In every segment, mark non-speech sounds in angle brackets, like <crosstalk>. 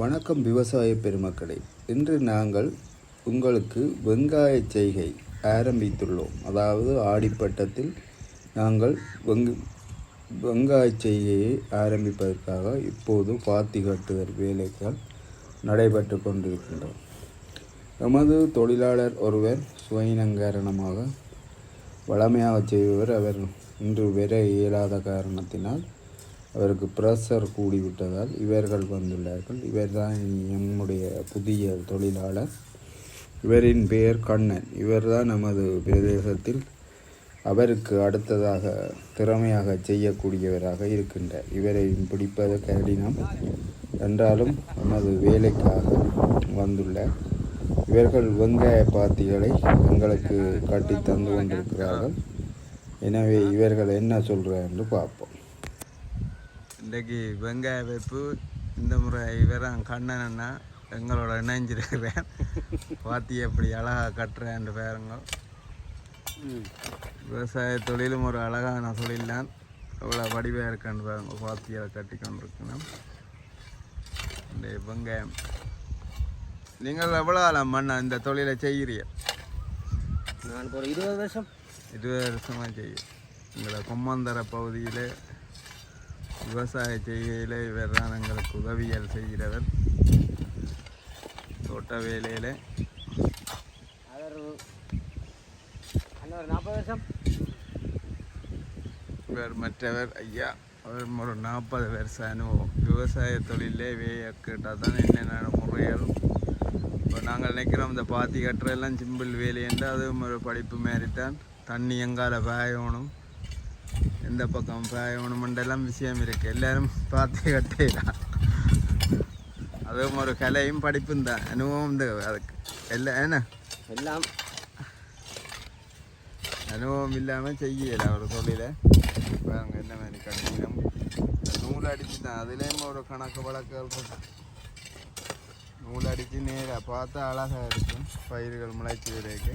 வணக்கம் விவசாய பெருமக்களே. இன்று நாங்கள் உங்களுக்கு வெங்காய செய்கை ஆரம்பித்துள்ளோம். அதாவது ஆடிப்பட்டத்தில் நாங்கள் வெங்கு வெங்காய செய்கையை ஆரம்பிப்பதற்காக இப்போது பாத்தி கட்டுதல் வேலைகள் நடைபெற்று கொண்டிருக்கின்றோம். எமது தொழிலாளர் ஒருவர் சுயினங்காரணமாக வளமையாக செய்பவர். அவர் இன்று வர இயலாத காரணத்தினால் அவருக்கு பிரஷர் கூடிவிட்டதால் இவர்கள் வந்துள்ளார்கள். இவர்தான் நம்முடைய புதிய தொழிலாளர். இவரின் பெயர் கண்ணன். இவர்தான் நமது பிரதேசத்தில் அவருக்கு அடுத்ததாக திறமையாக செய்யக்கூடியவராக இருக்கின்றார். இவரை பிடிப்பது கடினம் என்றாலும் நமது வேலைக்காக வந்துள்ளார். இவர்கள் வெங்காய பாத்திகளை எங்களுக்கு கட்டி தந்து கொண்டிருக்கிறார்கள். எனவே இவர்கள் என்ன சொல்கிறார் என்று பார்ப்போம். இன்றைக்கு வெங்காய வைப்பு இந்த முறை இவரான் கண்ணனா எங்களோட இணைஞ்சிருக்கிறேன். பாத்தி எப்படி அழகாக கட்டுறேன் பாருங்க. விவசாய தொழிலும் ஒரு அழகான தொழில் தான். எவ்வளோ வடிவாக இருக்கான்னு பாருங்க. பாத்தியை கட்டி கொண்டிருக்கணும். இந்த வெங்காயம். நீங்கள் எவ்வளோ காலம் மண்ணா இந்த தொழிலை செய்கிறீங்க நான் ஒரு இருபது வருஷம். இருபது வருஷமாக செய்யும் எங்களை கொம்மந்தர பகுதியில் விவசாய செய்கையில் இவர் தான் எங்களுக்கு உதவியல் செய்கிறவர். தோட்ட வேலையில். அவர் அண்ணன் ஒரு நாற்பது வருஷம்? இவர் மற்றவர் ஐயா அவர் ஒரு நாற்பது வருஷம் அனுபவம். விவசாய தொழிலே வேய கேட்டால் தான் என்னென்ன முறைகள். இப்போ நாங்கள் நினைக்கிறோம் இந்த பாத்தி கட்டுறதெல்லாம் சிம்பிள் வேலை என்று அதுவும் ஒரு படிப்பு மாரி தான் தண்ணி எங்கால பாயணும். எந்த பக்கம் பாயணுமெண்டெல்லாம் விஷயம் இருக்குது எல்லாரும் பாத்தி கட்டலாம் அதுவும் ஒரு கலையும் படிப்பும் தான். அனுபவம் தான் அதுக்கு. எல்லாம் என்ன? எல்லாம். அனுபவம் இல்லாமல் செய்யல ஒரு தொழிலை. பாருங்க என்ன மாதிரி கடினம்? நூல் அடிச்சு தான். அதுலேயும் ஒரு கணக்கு வழக்குகள் நூல் அடித்து நேராக பார்த்தா அழகாக இருக்கும். பயிர்கள் முளைச்சி விடைக்கு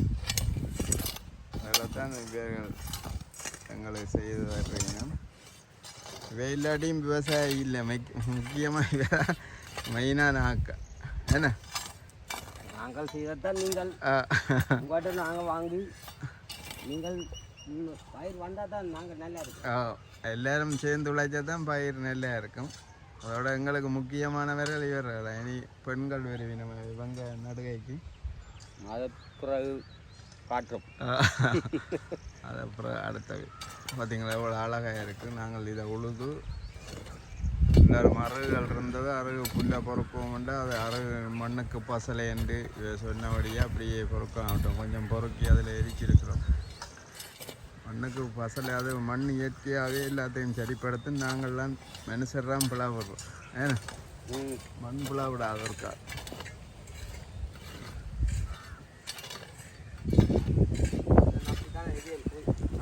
அதில் தான் இவர்கள் எங்களுக்கு செய்து வர்றீங்க இவை இல்லாட்டியும் விவசாயம் இல்லை முக்கியமாக மெயினான ஆக்க என்ன நாங்கள் செய்ததான் நீங்கள் உங்கள்கிட்ட நாங்கள் வாங்கி நீங்கள் பயிர் வந்தால் தான் நாங்கள் நல்லா இருக்கும் எல்லாரும் சேர்ந்து உழைச்சா தான் பயிர் நல்லா இருக்கும் அதோட எங்களுக்கு முக்கியமானவர்கள் இவர்கள் இனி பெண்கள் வருவி நம்ம இவங்க நடுகைக்கு அதை பிறகு காட்டுறோம் <laughs> அது அப்புறம் அடுத்தது பார்த்தீங்களா எவ்வளோ அழகாக இருக்குது நாங்கள் இதை உழுது எல்லாரும் அருகுகள் இருந்தது அருகு புல்லை பொறுப்போம்ண்டு அது அருகு மண்ணுக்கு பசலை என்று சொன்னபடியே அப்படியே பொறுக்க ஆகட்டும். கொஞ்சம் பொறுக்கி அதில் எரிச்சிருக்கிறோம். மண்ணுக்கு பசலை அது மண் இயற்கையாகவே எல்லாத்தையும் சரிப்படுத்தி நாங்கள்லாம் மனுஷர்லாம் பிளவுடுறோம் ஏன்னா மண் பிளவிடாத இருக்கா அப்படித்தான் இது இருக்கு. நம்ம- நம்ம தான் பொண்ணாகிறோம் ஆ ஆ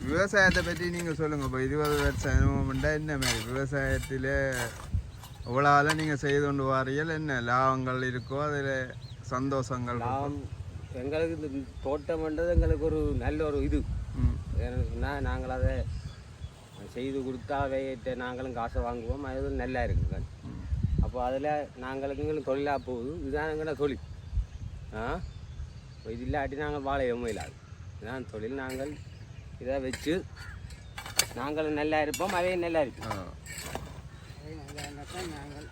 விவசாயத்தை பற்றி நீங்கள் சொல்லுங்கள் இப்போ இருபது வருஷம் அனுபவம்ண்டா என்ன மாதிரி? விவசாயத்தில் இவ்வளோ நீங்கள் செய்து கொண்டு வாரியல் என்ன? லாபங்கள் இருக்கோ? அதில் சந்தோஷங்கள்? லாபம். எங்களுக்கு இந்த தோட்டம்ன்றது எங்களுக்கு ஒரு நல்ல ஒரு இது. ஏன்னா நாங்கள் அதை செய்து கொடுத்தா நாங்களும் காசை வாங்குவோம். அது நல்லா இருக்குங்க. அப்போ அதில் நாங்களுக்கும் தொழிலாக போகுது. இதுதான் எங்களோட தொழில். ஆ? இப்போ இது இல்லாட்டி நாங்கள் வாழையவும் இல்லாது. இதுதான் தொழில் நாங்கள். இதை வச்சு நாங்களும் நல்லா இருப்போம் அவையும் நல்லா இருக்கும் ஆ. நாங்கள்.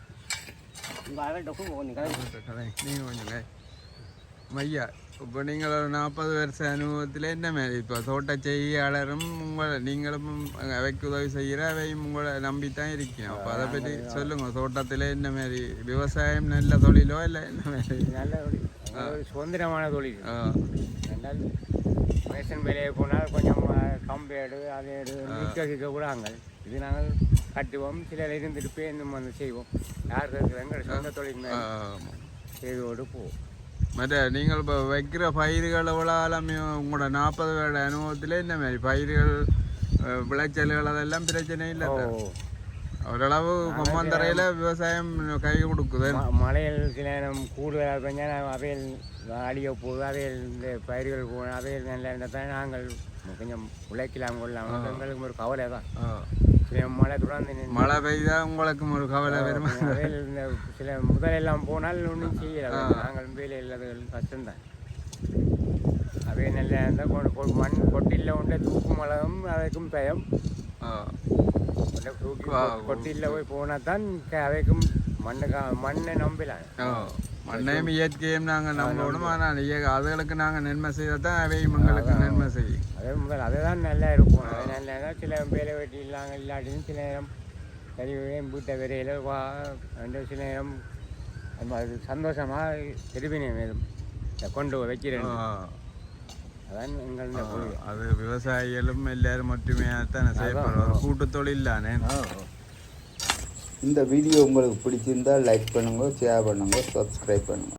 உங்கள் அவர்கிட்ட. மையா இப்போ நீங்கள் ஒரு நாற்பது வருஷ அனுபவத்தில் என்ன மாதிரி இப்போ தோட்ட செய்யாளரும் உங்களை நீங்களும் அவைக்கு உதவி செய்கிற அவையும் உங்களை நம்பித்தான் இருக்கீங்க. அப்போ அதை பற்றி சொல்லுங்கள் தோட்டத்தில் என்ன மாதிரி? விவசாயம் நல்ல தொழிலோ இல்லை என்ன மாதிரி? நல்ல சுதந்திரமான தொழில். ரெண்டால் ரேஷன் வேலையை போனால் கொஞ்சம் கம்பேடு அது நிற்க விடாங்க இது நாங்கள் கட்டுவோம் சிலர் இருந்துட்டு பேருந்து வந்து செய்வோம். யார் இருக்கிற எங்கள் சொந்த தொழில் செய்தோடு போவோம். மற்ற நீங்கள் இப்போ வைக்கிற பயிர்கள் எவ்வளோ ஆளாமே உங்களோட நாற்பது வருட அனுபவத்தில் என்ன மாதிரி பயிர்கள் விளைச்சல்கள் அதெல்லாம் பிரச்சனை இல்லை. ஓரளவு கொம்மந்தரையில் விவசாயம் கை கொடுக்குது மழையில் சில கூடுதலாக பெஞ்சால் அவையில் அடிய போகுது அவையில் இந்த பயிர்கள் போகணும் அவையில் நல்லா இருந்தால் தான் நாங்கள் கொஞ்சம் உழைக்கலாம் கொள்ளலாம் எங்களுக்கு ஒரு கவலை தான் சில மழை தொடர்ந்து மழை பெய்தா உங்களுக்கும் ஒரு கவலை வருமா இந்த சில முதலெல்லாம் போனால் ஒன்றும் செய்யல நாங்கள் வேலை இல்லாதவர்கள் கஷ்டம்தான் அவை நல்ல இருந்தால் மண் கொட்டியில் உண்டு தூக்கு மழகும் அதுக்கும் பயம் ஆ. இல்லை தூக்கி ஆ, கொட்டியில் போய் போனால் தான் க- அவைக்கும் மண்ணு நம்பலாம் மண்ணையும் இயற்கையும் நாங்கள் நம்பணும் ஆனால் இய- அதுகளுக்கு நாங்கள் நன்மை செய்தால் தான் அவையும் எங்களுக்கு நன்மை செய்யும் அதே முதல் அதுதான் நல்லா இருக்கும் அது நல்லா சில வேலை வெட்டி இல்லாங்க இல்லாட்டியும் சில நேரம் சரி வீட்டை விரையில் வா ரெண்டு சில நேரம் அது சந்தோஷமாக திருப்பினேன் மேலும் கொண்டு வைக்கிறேன் தானே செய்யப்படுறோம் ஒரு கூட்டு தொழில் தானே இந்த வீடியோ உங்களுக்கு பிடிச்சிருந்தா லைக் பண்ணுங்க ஷேர் பண்ணுங்க சப்ஸ்கிரைப் பண்ணுங்க.